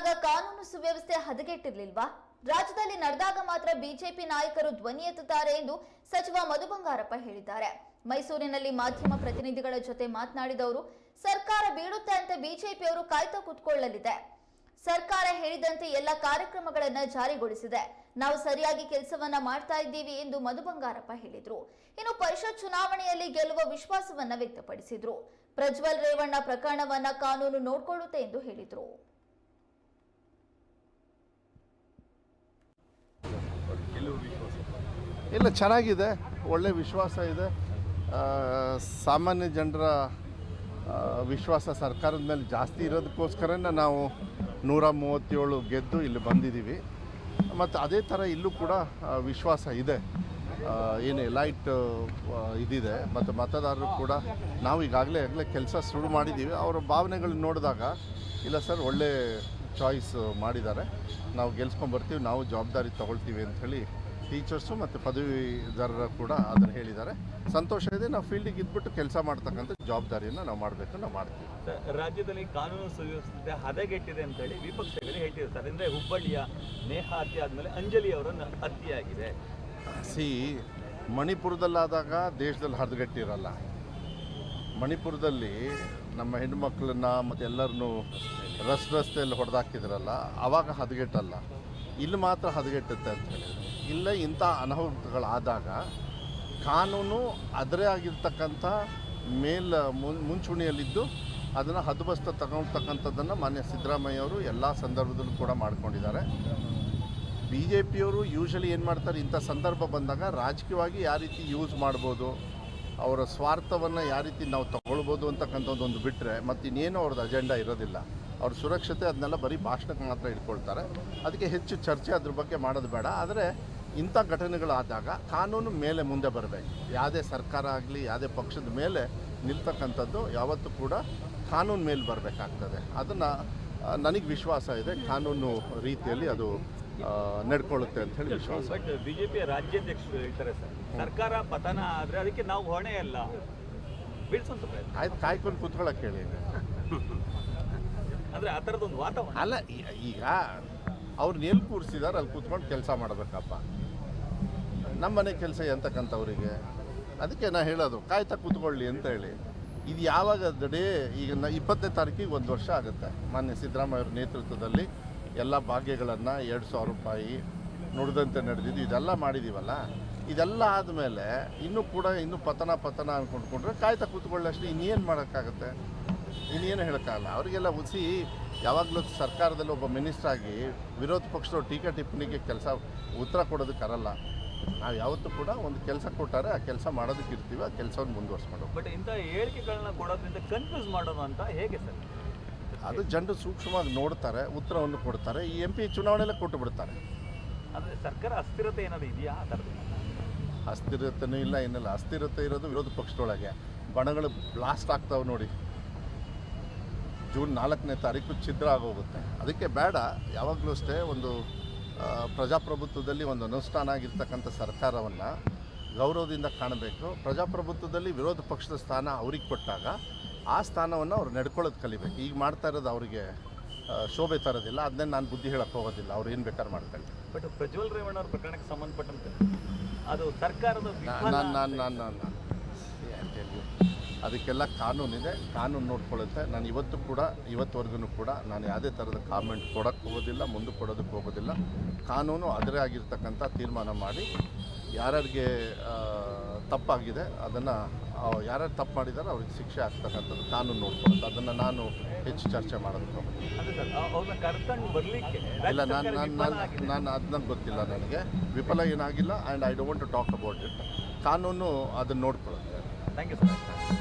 ಕಾನೂನು ಸುವ್ಯವಸ್ಥೆ ಹದಗೆಟ್ಟಿರ್ಲಿಲ್ವಾ? ರಾಜ್ಯದಲ್ಲಿ ನಡೆದಾಗ ಮಾತ್ರ ಬಿಜೆಪಿ ನಾಯಕರು ಧ್ವನಿ ಎತ್ತುತ್ತಾರೆ ಎಂದು ಸಚಿವ ಮಧು ಬಂಗಾರಪ್ಪ ಹೇಳಿದ್ದಾರೆ. ಮೈಸೂರಿನಲ್ಲಿ ಮಾಧ್ಯಮ ಪ್ರತಿನಿಧಿಗಳ ಜೊತೆ ಮಾತನಾಡಿದವರು, ಸರ್ಕಾರ ಬೀಳುತ್ತೆ ಅಂತ ಬಿಜೆಪಿಯವರು ಕಾಯ್ತಾ ಕೂತ್ಕೊಳ್ಳಲಿದೆ. ಸರ್ಕಾರ ಹೇಳಿದಂತೆ ಎಲ್ಲ ಕಾರ್ಯಕ್ರಮಗಳನ್ನ ಜಾರಿಗೊಳಿಸಿದೆ. ನಾವು ಸರಿಯಾಗಿ ಕೆಲಸವನ್ನ ಮಾಡ್ತಾ ಇದ್ದೀವಿ ಎಂದು ಮಧು ಬಂಗಾರಪ್ಪ ಹೇಳಿದ್ರು. ಇನ್ನು ಪರಿಷತ್ ಚುನಾವಣೆಯಲ್ಲಿ ಗೆಲ್ಲುವ ವಿಶ್ವಾಸವನ್ನ ವ್ಯಕ್ತಪಡಿಸಿದ್ರು. ಪ್ರಜ್ವಲ್ ರೇವಣ್ಣ ಪ್ರಕರಣವನ್ನ ಕಾನೂನು ನೋಡ್ಕೊಳ್ಳುತ್ತೆ ಎಂದು ಹೇಳಿದ್ರು ಗೆಲುವು ವಿಶ್ವಾಸ ಇಲ್ಲ, ಚೆನ್ನಾಗಿದೆ. ಒಳ್ಳೆ ವಿಶ್ವಾಸ ಇದೆ. ಸಾಮಾನ್ಯ ಜನರ ವಿಶ್ವಾಸ ಸರ್ಕಾರದ ಮೇಲೆ ಜಾಸ್ತಿ ಇರೋದಕ್ಕೋಸ್ಕರನೇ ನಾವು ನೂರ ಮೂವತ್ತೇಳು ಗೆದ್ದು ಇಲ್ಲಿ ಬಂದಿದ್ದೀವಿ. ಮತ್ತು ಅದೇ ಥರ ಇಲ್ಲೂ ಕೂಡ ವಿಶ್ವಾಸ ಇದೆ. ಏನು ಲೈಟ್ ಇದಿದೆ. ಮತ್ತು ಮತದಾರರು ಕೂಡ ನಾವು ಈಗಾಗಲೇ ಆಗಲೇ ಕೆಲಸ ಶುರು ಮಾಡಿದ್ದೀವಿ. ಅವರ ಭಾವನೆಗಳನ್ನ ನೋಡಿದಾಗ, ಇಲ್ಲ ಸರ್, ಒಳ್ಳೆ ಚಾಯ್ಸ್ ಮಾಡಿದ್ದಾರೆ. ನಾವು ಗೆಲ್ಸ್ಕೊಂಬರ್ತೀವಿ ನಾವು ಜವಾಬ್ದಾರಿ ತೊಗೊಳ್ತೀವಿ ಅಂಥೇಳಿ ಟೀಚರ್ಸು ಮತ್ತು ಪದವೀಧರರು ಕೂಡ ಅದನ್ನು ಹೇಳಿದ್ದಾರೆ. ಸಂತೋಷ ಇದೆ ನಾವು ಫೀಲ್ಡಿಗೆ ಇದ್ಬಿಟ್ಟು ಕೆಲಸ ಮಾಡ್ತಕ್ಕಂಥ ಜವಾಬ್ದಾರಿಯನ್ನು ನಾವು ಮಾಡಬೇಕು ನಾವು ಮಾಡ್ತೀವಿ. ರಾಜ್ಯದಲ್ಲಿ ಕಾನೂನು ಸುವ್ಯವಸ್ಥೆ ಹದಗೆಟ್ಟಿದೆ ಅಂತ ಹೇಳಿ ವಿಪಕ್ಷಗಳು ಹೇಳ್ತಿರ್ತಾರೆ. ಅಂದರೆ ಅಂದ್ರೆ ಹುಬ್ಬಳ್ಳಿಯ ನೇಹ ಹತ್ಯೆ ಆದಮೇಲೆ ಅಂಜಲಿ ಅವರನ್ನು ಹತ್ಯೆಯಾಗಿದೆ. ಸಿ ಮಣಿಪುರದಲ್ಲಾದಾಗ ದೇಶದಲ್ಲಿ ಹದಗೆಟ್ಟಿರಲ್ಲ ಮಣಿಪುರದಲ್ಲಿ ನಮ್ಮ ಹೆಣ್ಮಕ್ಳನ್ನ ಮತ್ತು ಎಲ್ಲರನ್ನೂ ರಸ್ತೆ ರಸ್ತೆಯಲ್ಲಿ ಹೊಡೆದಾಕಿದ್ರಲ್ಲ ಆವಾಗ ಹದಗೆಟ್ಟಲ್ಲ. ಇಲ್ಲಿ ಮಾತ್ರ ಹದಗೆಟ್ಟುತ್ತೆ ಅಂತ ಹೇಳಿದ್ರು. ಇಲ್ಲೇ, ಇಂಥ ಅನಾಹುತಗಳಾದಾಗ ಕಾನೂನು ಅದರೇ ಆಗಿರ್ತಕ್ಕಂಥ ಮೇಲ್ ಮುಂಚೂಣಿಯಲ್ಲಿದ್ದು ಅದನ್ನು ಹದ್ಬಸ್ತ ತಗೊಳ್ತಕ್ಕಂಥದ್ದನ್ನು ಮಾನ್ಯ ಸಿದ್ದರಾಮಯ್ಯ ಅವರು ಎಲ್ಲ ಸಂದರ್ಭದಲ್ಲೂ ಕೂಡ ಮಾಡ್ಕೊಂಡಿದ್ದಾರೆ. ಬಿ ಜೆ ಪಿಯವರು ಯೂಶಲಿ ಏನು ಮಾಡ್ತಾರೆ, ಇಂಥ ಸಂದರ್ಭ ಬಂದಾಗ ರಾಜಕೀಯವಾಗಿ ಯಾವ ರೀತಿ ಯೂಸ್ ಮಾಡ್ಬೋದು, ಅವರ ಸ್ವಾರ್ಥವನ್ನು ಯಾವ ರೀತಿ ನಾವು ತಗೊಳ್ಬೋದು ಅಂತಕ್ಕಂಥದ್ದೊಂದು ಬಿಟ್ಟರೆ ಮತ್ತು ಇನ್ನೇನು ಅವ್ರದ್ದು ಅಜೆಂಡಾ ಇರೋದಿಲ್ಲ. ಅವ್ರ ಸುರಕ್ಷತೆ, ಅದನ್ನೆಲ್ಲ ಬರೀ ಭಾಷಣಕ್ಕೆ ಮಾತ್ರ ಇಟ್ಕೊಳ್ತಾರೆ. ಅದಕ್ಕೆ ಹೆಚ್ಚು ಚರ್ಚೆ ಅದ್ರ ಬಗ್ಗೆ ಮಾಡೋದು ಬೇಡ. ಆದರೆ ಇಂಥ ಘಟನೆಗಳಾದಾಗ ಕಾನೂನು ಮೇಲೆ ಮುಂದೆ ಬರಬೇಕು. ಯಾವುದೇ ಸರ್ಕಾರ ಆಗಲಿ ಯಾವುದೇ ಪಕ್ಷದ ಮೇಲೆ ನಿಲ್ತಕ್ಕಂಥದ್ದು ಯಾವತ್ತೂ ಕೂಡ ಕಾನೂನು ಮೇಲೆ ಬರಬೇಕಾಗ್ತದೆ. ಅದನ್ನು ನನಗೆ ವಿಶ್ವಾಸ ಇದೆ. ಕಾನೂನು ರೀತಿಯಲ್ಲಿ ಅದು ನಡ್ಕೊಳ್ಳುತ್ತೆ ಅಂತ ಹೇಳಿ ವಿಶ್ವಾಸ ಬಿಜೆಪಿ ಬಿಜೆಪಿಯ ರಾಜ್ಯಾಧ್ಯಕ್ಷರು ಹೇಳ್ತಾರೆ ಸರ್ ಸರ್ಕಾರ ಪತನ ಆದರೆ ಅದಕ್ಕೆ ನಾವು ಹೊಣೆ ಅಲ್ಲ. ಬೀಳ್ಸೋಂತ ಆಯ್ತು ಕಾಯ್ಕೊಂಡು ಕೂತ್ಕೊಳ್ಳೋಕೆ ಹೇಳಿ ಅಂದ್ರೆ ಆ ಥರದೊಂದು ವಾತಾವರಣ. ಅಲ್ಲ ಈಗ ಅವ್ರನ್ನ ಎಲ್ಲಿ ಕೂರಿಸಿದಾರೆ ಅಲ್ಲಿ ಕೂತ್ಕೊಂಡು ಕೆಲಸ ಮಾಡಬೇಕಪ್ಪ. ನಮ್ಮ ಮನೆ ಕೆಲಸ ಎಂತಕ್ಕಂಥವ್ರಿಗೆ, ಅದಕ್ಕೆ ನಾನು ಹೇಳೋದು, ಕಾಯ್ತಾ ಕೂತ್ಕೊಳ್ಳಿ ಅಂತ ಹೇಳಿ. ಇದು ಯಾವಾಗ ಡೇ ಈಗ ನ ಇಪ್ಪತ್ತನೇ ತಾರೀಕಿಗೆ ಒಂದು ವರ್ಷ ಆಗುತ್ತೆ. ಮಾನ್ಯ ಸಿದ್ದರಾಮಯ್ಯವ್ರ ನೇತೃತ್ವದಲ್ಲಿ ಎಲ್ಲ ಭಾಗ್ಯಗಳನ್ನು ಎರಡು ಸಾವಿರ ರೂಪಾಯಿ ನುಡಿದಂತೆ ನಡೆದಿದ್ದು, ಇದೆಲ್ಲ ಮಾಡಿದ್ದೀವಲ್ಲ ಇದೆಲ್ಲ ಆದಮೇಲೆ ಇನ್ನೂ ಕೂಡ ಇನ್ನೂ ಪತನ ಪತನ ಅಂದ್ಕೊಂಡ್ಕೊಂಡ್ರೆ ಕಾಯ್ತಾ ಕೂತ್ಕೊಳ್ಳಷ್ಟು ಇನ್ನೇನು ಮಾಡೋಕ್ಕಾಗತ್ತೆ? ಇನ್ನೇನು ಹೇಳೋಕ್ಕಾಗಲ್ಲ. ಅವರಿಗೆಲ್ಲ ಉಸಿ ಯಾವಾಗಲೂ ಸರ್ಕಾರದಲ್ಲಿ ಒಬ್ಬ ಮಿನಿಸ್ಟ್ರಾಗಿ ವಿರೋಧ ಪಕ್ಷದವ್ರು ಟೀಕೆ ಟಿಪ್ಪಣಿಗೆ ಕೆಲಸ ಉತ್ತರ ಕೊಡೋದಕ್ಕಾರಲ್ಲ ನಾವು ಯಾವತ್ತೂ ಕೂಡ ಒಂದು ಕೆಲಸ ಕೊಟ್ಟಾರೆ ಆ ಕೆಲಸ ಮಾಡೋದಕ್ಕೆ ಇರ್ತೀವಿ ಆ ಕೆಲಸವನ್ನು ಮುಂದುವರ್ಸ್ಕೊಂಡು. ಬಟ್ ಇಂಥ ಹೇಳಿಕೆಗಳನ್ನ ಕೊಡೋದ್ರಿಂದ ಕನ್ಫ್ಯೂಸ್ ಮಾಡೋದು ಅಂತ ಹೇಗೆ ಸರ್? ಅದು ಜನರು ಸೂಕ್ಷ್ಮವಾಗಿ ನೋಡ್ತಾರೆ ಉತ್ತರವನ್ನು ಕೊಡ್ತಾರೆ ಈ ಎಂ ಪಿ ಚುನಾವಣೆಯಲ್ಲೇ ಕೊಟ್ಟು ಬಿಡ್ತಾರೆ. ಅಂದ್ರೆ ಸರ್ಕಾರ ಅಸ್ಥಿರತೆ ಏನಾದ್ರು ಇದೆಯಾ ಆ ಥರದ್ದು? ಅಸ್ಥಿರತೆನೂ ಇಲ್ಲ ಏನಿಲ್ಲ. ಅಸ್ಥಿರತೆ ಇರೋದು ವಿರೋಧ ಪಕ್ಷದೊಳಗೆ. ಬಣಗಳು ಬ್ಲಾಸ್ಟ್ ಆಗ್ತಾವೆ ನೋಡಿ. ಜೂನ್ ನಾಲ್ಕನೇ ತಾರೀಕು ಛಿದ್ರ ಆಗೋಗುತ್ತೆ. ಅದಕ್ಕೆ ಬೇಡ ಯಾವಾಗಲೂ ಅಷ್ಟೇ ಒಂದು ಪ್ರಜಾಪ್ರಭುತ್ವದಲ್ಲಿ ಒಂದು ಅನುಷ್ಠಾನ ಆಗಿರ್ತಕ್ಕಂಥ ಸರ್ಕಾರವನ್ನು ಗೌರವದಿಂದ ಕಾಣಬೇಕು. ಪ್ರಜಾಪ್ರಭುತ್ವದಲ್ಲಿ ವಿರೋಧ ಪಕ್ಷದ ಸ್ಥಾನ ಅವ್ರಿಗೆ ಕೊಟ್ಟಾಗ ಆ ಸ್ಥಾನವನ್ನು ಅವ್ರು ನಡ್ಕೊಳ್ಳೋದು ಕಲಿಬೇಕು. ಈಗ ಮಾಡ್ತಾ ಇರೋದು ಅವರಿಗೆ ಶೋಭೆ ತರೋದಿಲ್ಲ. ಅದನ್ನೇ ನಾನು ಬುದ್ಧಿ ಹೇಳಕ್ಕೆ ಹೋಗೋದಿಲ್ಲ. ಅವ್ರು ಏನು ಬೇಕಾದ್ರೆ ಮಾಡ್ಕೊಳ್ಳಿ. ಬಟ್ ಪ್ರಜ್ವಲ್ ರೇವಣ್ಣ ಅವ್ರ ಪ್ರಕರಣಕ್ಕೆ ಸಂಬಂಧಪಟ್ಟಂತೆ ಅದು ಸರ್ಕಾರದ ನಾನು ನಾನು ನಾನು ನಾನು ಅದಕ್ಕೆಲ್ಲ ಕಾನೂನಿದೆ ಕಾನೂನು ನೋಡ್ಕೊಳ್ಳುತ್ತೆ. ನಾನು ಇವತ್ತು ಕೂಡ ಇವತ್ತುವರೆಗೂ ಕೂಡ ನಾನು ಯಾವುದೇ ಥರದ ಕಾಮೆಂಟ್ ಕೊಡೋಕ್ಕೆ ಹೋಗೋದಿಲ್ಲ ಮುಂದೆ ಕೊಡೋದಕ್ಕೆ ಹೋಗೋದಿಲ್ಲ. ಕಾನೂನು ಅದರೇ ಆಗಿರ್ತಕ್ಕಂಥ ತೀರ್ಮಾನ ಮಾಡಿ ಯಾರ್ಯಾರಿಗೆ ತಪ್ಪಾಗಿದೆ ಅದನ್ನು ಯಾರ್ಯಾರು ತಪ್ಪು ಮಾಡಿದಾರೋ ಅವ್ರಿಗೆ ಶಿಕ್ಷೆ ಆಗ್ತಕ್ಕಂಥದ್ದು ಕಾನೂನು ನೋಡ್ಕೊಳ್ಳುತ್ತೆ. ಅದನ್ನು ನಾನು ಹೆಚ್ಚು ಚರ್ಚೆ ಮಾಡೋದಕ್ಕೆ ಇಲ್ಲ ನಾನು ನಾನು ನಾನು ನಾನು ಅದನ್ನ ಗೊತ್ತಿಲ್ಲ ನನಗೆ. ವಿಫಲ ಏನಾಗಿಲ್ಲ and I don't to talk about it ಕಾನೂನು ಅದನ್ನು ನೋಡ್ಕೊಳ್ಳುತ್ತೆ. Thank you sir